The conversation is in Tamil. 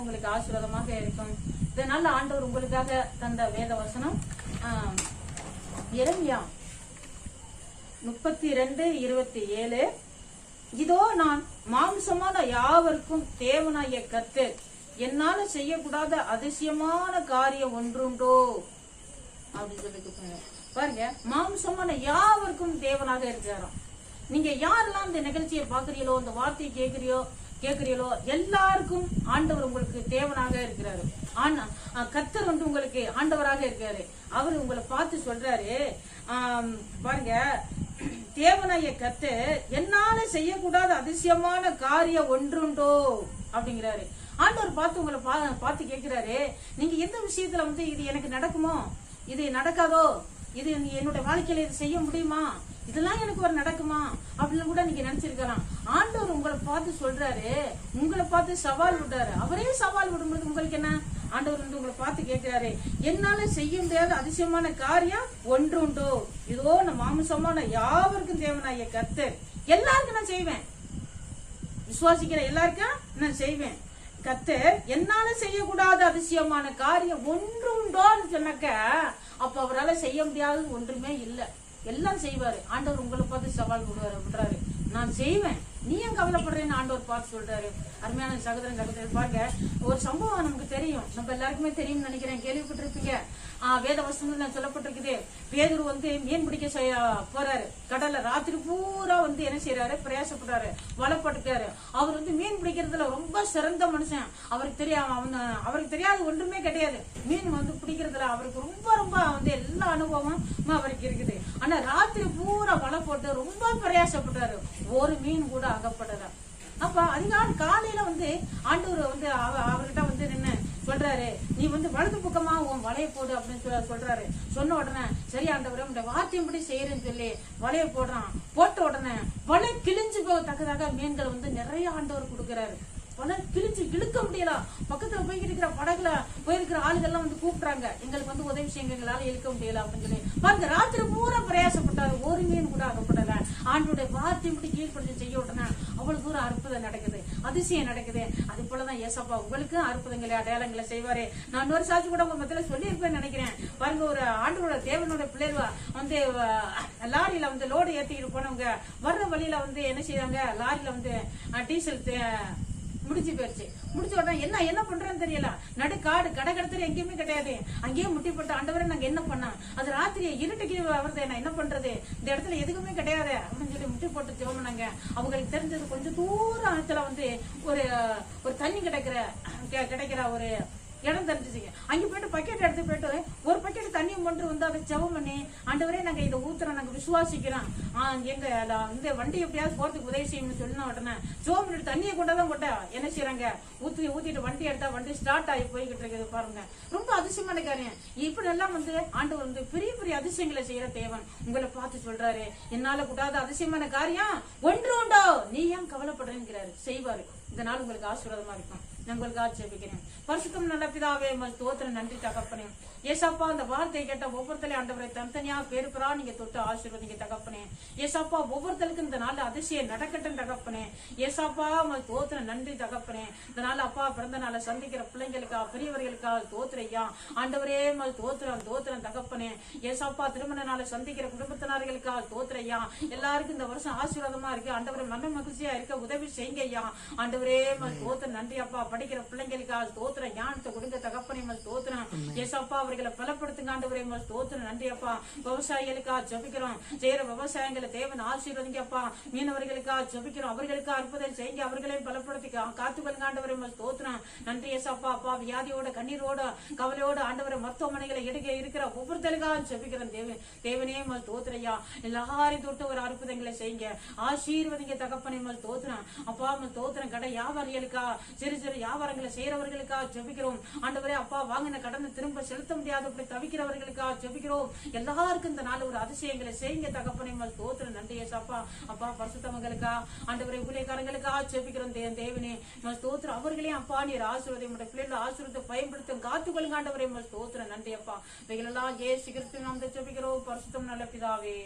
வந்து உங்களுக்கு ஆசீர்வாதமாக இருக்கும். இந்த ஆண்டவர் உங்களுக்காக தந்த வேத வசனம். ஆஹ், முப்பத்தி ரெண்டு இருபத்தி ஏழு இதோ நான் மாம்சமான யாவருக்கும் தேவனாய கத்து என்னால செய்யக்கூடாத அதிசயமான காரியம் ஒன்றுண்டோ? அப்படின்னு சொல்லிட்டு பாருங்க மாம்சமான யாவருக்கும் தேவனாக இருக்கிறாராம். நீங்க யாரெல்லாம் இந்த நிகழ்ச்சியை பாக்குறீங்களோ இந்த வார்த்தையை கேட்கிறியோ கேட்கிறீங்களோ எல்லாருக்கும் ஆண்டவர் உங்களுக்கு தேவனாக இருக்கிறாரு. ஆனா அஹ், கர்த்தர் வந்து உங்களுக்கு ஆண்டவராக இருக்காரு. அவர் உங்களை பார்த்து சொல்றாரு பாருங்க தேவனாய கத்து என்னால செய்யக்கூடாத அதிசயமான காரியம் ஒன்றுண்டோ? அப்படிங்கிறாரு. ஆண்டவர் பார்த்து உங்களை பா- பார்த்து கேட்கிறாரு நீங்க எந்த விஷயத்துல வந்து இது எனக்கு நடக்குமோ? இது நடக்காதோ? இது நீ என்னோட வாழ்க்கையில இது செய்ய முடியுமா? இதெல்லாம் எனக்கு ஒரு நடக்குமா? அப்படின்னு கூட நீங்க நினைச்சிருக்கலாம். ஆண்டவர் உங்களை பார்த்து சொல்றாரு. உங்களை பார்த்து சவால் விடுறாரு. அவரே சவால் விடும்போது உங்களுக்கு என்ன? ஆண்டவர் வந்து உங்களை பார்த்து கேட்கிறாரு. என்னால செய்ய முடியாத அதிசயமான காரியம் ஒன்று உண்டோ. இதோ நான் மாமிசமான யாவருக்கும் தேவனாய கத்து எல்லாருக்கும் நான் செய்வேன். விசுவாசிக்கிற எல்லாருக்கும் நான் செய்வேன். கத்து என்னால செய்யக்கூடாத அதிசயமான காரியம் ஒன்று உண்டோன்னு சொன்னாக்க அப்ப அவரால செய்ய முடியாதது ஒன்றுமே இல்லை. எல்லாம் செய்வாரு. ஆண்டவர் உங்களை பார்த்து சவால் விடுவாரு விடுறாரு. நான் செய்வேன். நீ ஏன் கவலைப்படுறேன்னு ஆண்டவர் பார்த்து சொல்றாரு. அருமையான சகோதரன் சகோதரர் பாருங்க. ஒரு சம்பவம் நமக்கு தெரியும். நம்ம எல்லாருக்குமே தெரியும்னு நினைக்கிறேன். கேள்விப்பட்டிருப்பீங்க. ஆஹ் வேத வசனத்துல சொல்லப்பட்டிருக்குது. பேதூர் வந்து மீன் பிடிக்க செய்ய- போறாரு. கடல்ல ராத்திரி பூரா வந்து என்ன செய்யறாரு பிரயாசப்படுறாரு. வளப்பட்டுக்காரு அவர் வந்து மீன் பிடிக்கிறதுல ரொம்ப சிறந்த மனுஷன். அவருக்கு தெரியாம அவன் அவருக்கு தெரியாது ஒன்றுமே கிடையாது. மீன் வந்து பிடிக்கிறதுல அவருக்கு ரொம்ப ரொம்ப வந்து எல்லா அனுபவமும் அவருக்கு இருக்குது. ஆனா ராத்திரி பூரா வலை போட்டு ரொம்ப பிரயாசப்பட்டாரு. ஒரு மீன் கூட அகப்படல. அப்ப அதிகாலை காலையில வந்து ஆண்டவர் வந்து அவ- அவர்கிட்ட வந்து நின்னு சொல்றாரு நீ வந்து வலது பக்கமா உன் வலைய போடு அப்படின்னு சொல்ல- சொல்றாரு. சொன்ன உடனே சரி ஆண்டவரே உங்க வார்த்தையின்படி செய்யறேன்னு சொல்லி வலைய போடுறான். போட்ட உடனே வலை கிழிஞ்சு போகத்தக்கதாக மீன்கள் வந்து நிறைய ஆண்டவர் கொடுக்கிறாரு. வலை கிழிச்சு இழுக்க முடியல. பக்கத்துல போய்கிட்டு இருக்கிற படகுல போயிருக்கிற ஆளுகள்லாம் வந்து கூப்பிடுறாங்க. எங்களுக்கு வந்து உதவி செய்யுங்க எங்களால இழுக்க முடியல அப்படின்னு சொல்லி. பாருங்க ராத்திரி பூரா பிரயாசப்பட்டாரு. ஒரு மீன் கூட அகப்படல. ஆண்டுடைய மட்டும் கீழ்ப்படுத்தி செய்ய உடனே அவ்வளவு தூரம் அற்புதம் நடக்குது. அதிசயம் நடக்குது. அது போலதான் ஏசப்பா உங்களுக்கும் அற்புதங்களை அடையாளங்களை செய்வாரு. நான் இன்னொரு சாட்சி கூட உங்க மத்தியில சொல்லியிருப்பேன்னு நினைக்கிறேன். பாருங்க ஒரு ஆண்டோட தேவனோட பிள்ளைகள் வந்து லாரியில வந்து லோடு ஏத்திக்கிட்டு போனவங்க வர்ற வழியில வந்து என்ன செய்யறாங்க லாரியில வந்து டீசல் தே- முடிஞ்சு போயிருச்சு முடிஞ்ச உடனே என்ன என்ன பண்றேன்னு தெரியல. நடு காடு கடை கடத்துல எங்கேயுமே கிடையாது. அங்கேயே முட்டி போட்டு ஆண்டவரை நாங்க என்ன பண்ணோம்? அது ராத்திரி இருட்டுக்கு வருது நான் என்ன பண்றது? இந்த இடத்துல எதுக்குமே கிடையாது. அப்படின்னு சொல்லி முட்டி போட்டு ஜோமனாங்க அவங்களுக்கு தெரிஞ்சது கொஞ்சம் தூரத்துல வந்து ஒரு ஒரு தண்ணி கிடைக்கிற கெ- கிடைக்கிற ஒரு இடம் தெரிஞ்சுச்சுங்க அங்க போய் பக்கெட் எடுத்து போயிட்டு ஒரு பக்கெட் தண்ணி கொண்டு வந்து அதை ஜெபம் பண்ணி ஆண்டவரே நாங்க இதை ஊத்துறோம் நாங்க விசுவாசிக்கிறோம். ஆ, எங்க இந்த வண்டி எப்படியாவது போறதுக்கு உதவி செய்யணும்னு நான் உடனே ஜோம் பண்ணிட்டு தண்ணியை கொண்டாதான் கொட்ட என்ன செய்யறாங்க ஊத்தி ஊத்திட்டு வண்டி எடுத்தா வண்டி ஸ்டார்ட் ஆகி போய்கிட்டு இருக்குது பாருங்க. ரொம்ப அதிசயமான காரியம். இப்படி எல்லாம் வந்து ஆண்டவர் வந்து பெரிய பெரிய அதிசயங்களை செய்யற தேவன். உங்களை பார்த்து சொல்றாரு என்னால கூடாத அதிசயமான காரியம் ஒன்று உண்டோ? நீ ஏன் கவலைப்படுறேங்கிறாரு. செய்வாரு. இந்த நாள் உங்களுக்கு ஆசீர்வாதமா இருக்கும். உங்களுக்கு ஆட்சேபிக்கிறேன் பரிசுத்தம் நல்ல பிதாவே நன்றி தகப்பனே ஏசாப்பா அந்த வார்த்தையை கேட்ட ஒவ்வொருத்தரையும் ஆண்டவரை தனித்தனியா பேருப்பரா நீங்க தொட்டு ஆசீர்வதிங்க தகப்பனே ஏசாப்பா ஒவ்வொருத்தருக்கும் இந்த நாள் அதிசயம் நடக்கட்டும் தகப்பனே ஏசாப்பா உமக்கு ஸ்தோத்திரம் நன்றி தகப்பனே இந்த நாள் அப்பா பிறந்த நாளை சந்திக்கிற பிள்ளைங்களுக்கா பெரியவர்களுக்கா தோத்துறையா ஆண்டவரே மல் தோத்திரம் தோத்திரம் தகப்பனே ஏசப்பா திருமண நாளை சந்திக்கிற குடும்பத்தினர்களுக்கா தோத்துறையா எல்லாருக்கும் இந்த வருஷம் ஆசீர்வாதமா இருக்கு ஆண்டவரை மன மகிழ்ச்சியா இருக்க உதவி செய்யுங்க ஐயா ஆண்டவரே உமக்கு தோத்திரம் நன்றி அப்பா படிக்கிற பிள்ளைங்களுக்கா தோத்திரம் ஞானத்தை கொடுங்க தகப்பனே உமக்கு தோத்திரம் ஏசப்பா அவர்களை பலப்படுத்துங்க ஆண்டவரே உமக்கு தோத்திரம் நன்றி அப்பா. விவசாயிகளுக்கா ஜெபிக்கிறோம். செய்யற விவசாயங்களை தேவன் ஆசீர்வதிங்க அப்பா மீனவர்களுக்கா ஜெபிக்கிறோம். அவர்களுக்கா அற்புதம் செய்யுங்க. அவர்களையும் பலப்படுத்தி காத்துக்கொள்ளுங்க ஆண்டவரே உமக்கு தோத்திரம் நன்றி ஏசப்பா அப்பா. வியாதியோட கண்ணீரோட கவலையோட ஆண்டவரை மருத்துவமனைகளை எடுக்க இருக்கிற ஒவ்வொருத்தருக்கா ஜெபிக்கிறோம் தேவன் தேவனே மல் தோத்திரையா எல்லாரையும் தொட்டு ஒரு அற்புதங்களை செய்யுங்க. ஆசீர்வதிங்க தகப்பனே மல் தோத்திரம் அப்பா மல் தோத்திரம் கடை வியாபாரிகளுக்கா சிறு சிறு வியாபாரங்களை செய்யறவர்களுக்காக ஜெபிக்கிறோம். ஆண்டவரே அப்பா வாங்கின கடனை திரும்ப செலுத்த முடியாத. அப்படி தவிக்கிறவர்களுக்கா ஜெபிக்கிறோம். எல்லாருக்கும் இந்த நாள் ஒரு அதிசயங்களை செய்யுங்க தகப்பனை. மல் தோத்திரம் நன்றி ஏசப்பா. அப்பா பரிசுத்தவங்களுக்கா ஆண்டவரே ஊழியக்காரங்களுக்கா ஜெபிக்கிறோம் தே தேவனே. மல் அவர்களையும் அப்பா நீர் ஆசீர்வதி உடைய பிள்ளைகள் ஆசீர்வத்தை பயன்படுத்தும். காத்துக்கொள்ளுங்க ஆண்டவரை. மல் தோத்திரம் நன்றி அப்பா. இவைகளெல்லாம் ஏ கிறிஸ்து நாம் ஜெபிக்கிறோம். பரிசுத்தம் நல்ல பிதாவே.